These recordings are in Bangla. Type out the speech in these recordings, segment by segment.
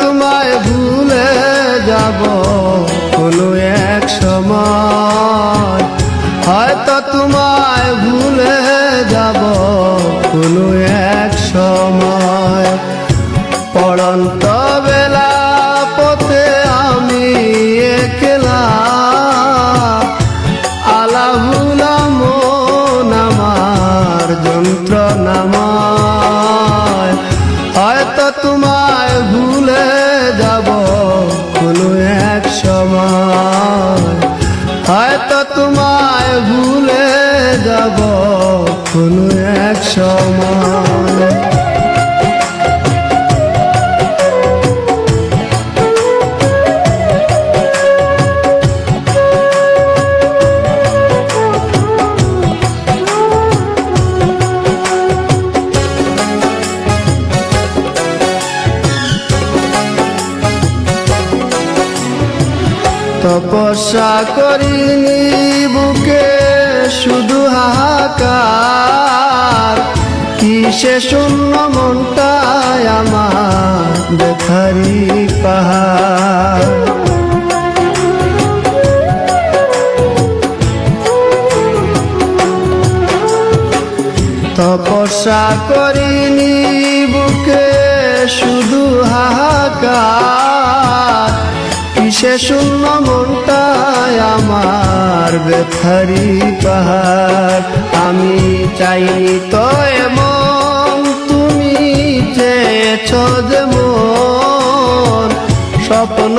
তোমায় ভুলে যাব কোনো এক সময়। হয়তো তোমায় ভুলে যাব কোনো এক সময়। তপস্যা করিনি বুকে। শুধু হাহাকার। কিসে শূন্য মনটায় আমার দেখারি পাহাড়। তপস্যা করিনি বুকে, শুধু হাহাকার। কিসে শূন্য মনটায় আমার বেথারি পাহাড়। আমি চাইনি তো এমন তুমি চেয়েছ যেমন। স্বপ্ন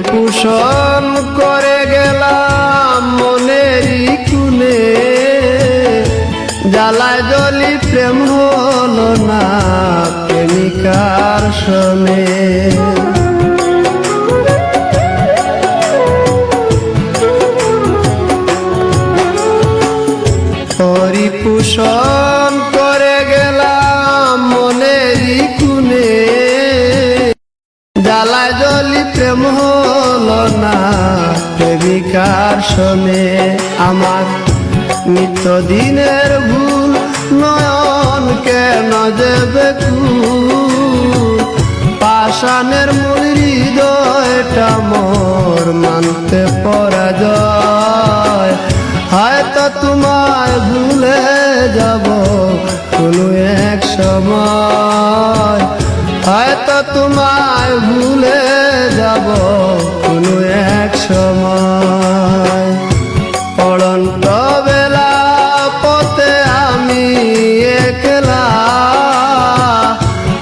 পরিপোষণ করে গেলাম মনেরই কুনে জ্বালায় জলি প্রেম হলো না প্রেমিকার শোনে পরিপোষণ করে গেলাম মনেরই কুনে জ্বালায় জলি প্রেম হলো না প্রেমিকার শোনে আমার নিত্যদিনের ভুল নয়ন কেন বেকুল? পাষাণের মূল হৃদয়টা মোর মানতে পরা পরাজয়। হয়তো তোমায় ভুলে যাব কোনো এক সময়। হয়তো তোমায় ভুলে যাব এক সময়। পড়ন্ত বেলা পথে আমি একলা।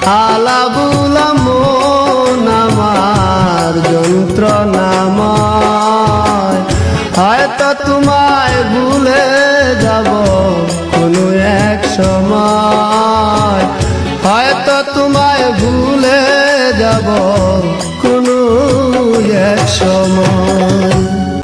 আলা বুলা মন আমার যন্ত্রণাময়। হয়তো তোমায় ভুলে যাব কোনো এক সময়। হয়তো তোমায় ভুলে যাব